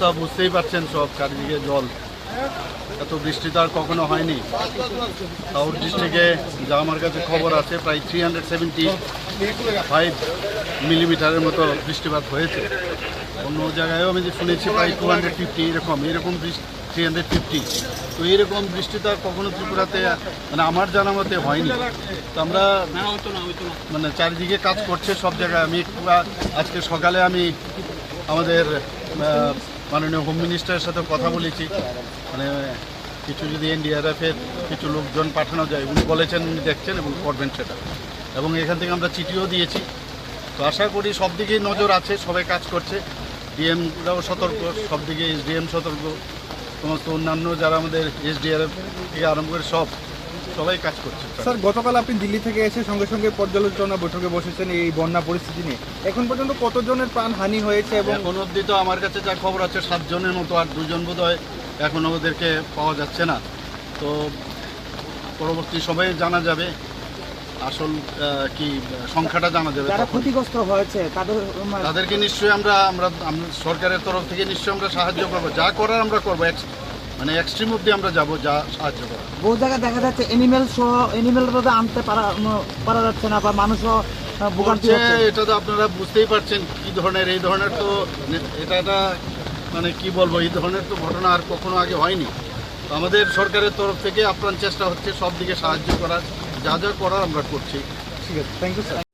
অবস্থা বুঝতেই পারছেন সব চারিদিকে জল। এত বৃষ্টি তো আর কখনো হয়নি। সাউথ ডিস্ট্রিক্টে যা আমার কাছে খবর আছে, প্রায় থ্রি হান্ড্রেড সেভেন্টি ফাইভ মিলিমিটারের মতো বৃষ্টিপাত হয়েছে। অন্য জায়গায়ও আমি যে শুনেছি, প্রায় টু হান্ড্রেড ফিফটি এরকম এরকম থ্রি হান্ড্রেড ফিফটি তো এরকম বৃষ্টি তো আর কখনো ত্রিপুরাতে মানে আমার জানা মতে হয়নি। তো আমরা মানে চারিদিকে কাজ করছে সব জায়গায়। আমি আজকে সকালে আমি আমাদের মাননীয় হোম মিনিস্টারের সাথে কথা বলেছি। মানে কিছু যদি এনডিআরএফের কিছু লোকজন পাঠানো যায়, উনি বলেছেন, উনি দেখছেন এবং করবেন সেটা। এবং এখান থেকে আমরা চিঠিও দিয়েছি। তো আশা করি সব দিকেই নজর আছে, সবাই কাজ করছে। ডিএমরাও সতর্ক, সব দিকে এসডিএম সতর্ক। সমস্ত অন্যান্য যারা আমাদের এসডিআরএফ থেকে আরম্ভ করে সব সবাই কাজ করছে। স্যার গতকাল আপনি দিল্লি থেকে এসে সঙ্গে সঙ্গে পর্যালোচনা বৈঠকে বসেছেন এই বন্যা পরিস্থিতি নিয়ে। এখন পর্যন্ত কতজনের প্রাণ হানি হয়েছে এবং এখন অবধি তো আমার কাছে যা খবর আছে সাতজনের মতো আর দুজন বোধ হয় এখন ওদেরকে পাওয়া যাচ্ছে না। তো পরবর্তী সময়ে জানা যাবে আসল কি সংখ্যাটা জানা যাবে যারা ক্ষতিগ্রস্ত হয়েছে তাদের মানে তাদেরকে নিশ্চয়ই আমরা আমরা সরকারের তরফ থেকে নিশ্চয়ই আমরা সাহায্য করব। যা করার আমরা করব। মানে এক্সট্রিম অবধি আমরা যাব যা সাহায্য করার। বহু জায়গায় দেখা যাচ্ছে এনিমেল সহ এনিমেল রোদে আনতে পারা পারা যাচ্ছে না বা মানুষও ভোগান্তি হচ্ছে। এটা তো আপনারা বুঝতেই পারছেন কি ধরনের এই ধরনের তো এটা একটা মানে কি বলব এই ধরনের তো ঘটনা আর কখনো আগে হয়নি। তো আমাদের সরকারের তরফ থেকে আপ্রাণ চেষ্টা হচ্ছে সব দিকে সাহায্য করার যা যা করার আমরা করছি। ঠিক আছে thank you sir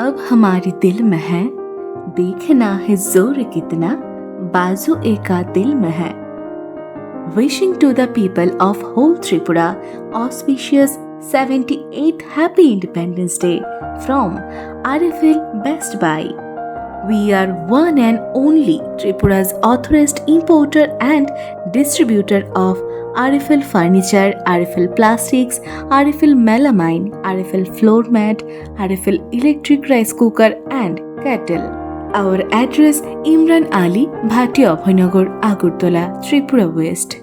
अब हमारे दिल में है देखना है ज़ोर कितना बाजू एका दिल में है wishing to the people of whole Tripura auspicious 78th happy independence day from RFL Best Buy we are one and only Tripura's authorized importer and distributor of RFL furniture, RFL plastics, RFL melamine, RFL floor mat, RFL electric rice cooker and kettle. Our address Imran Ali, Bhatia Abhaynagar, Agartala, Tripura West.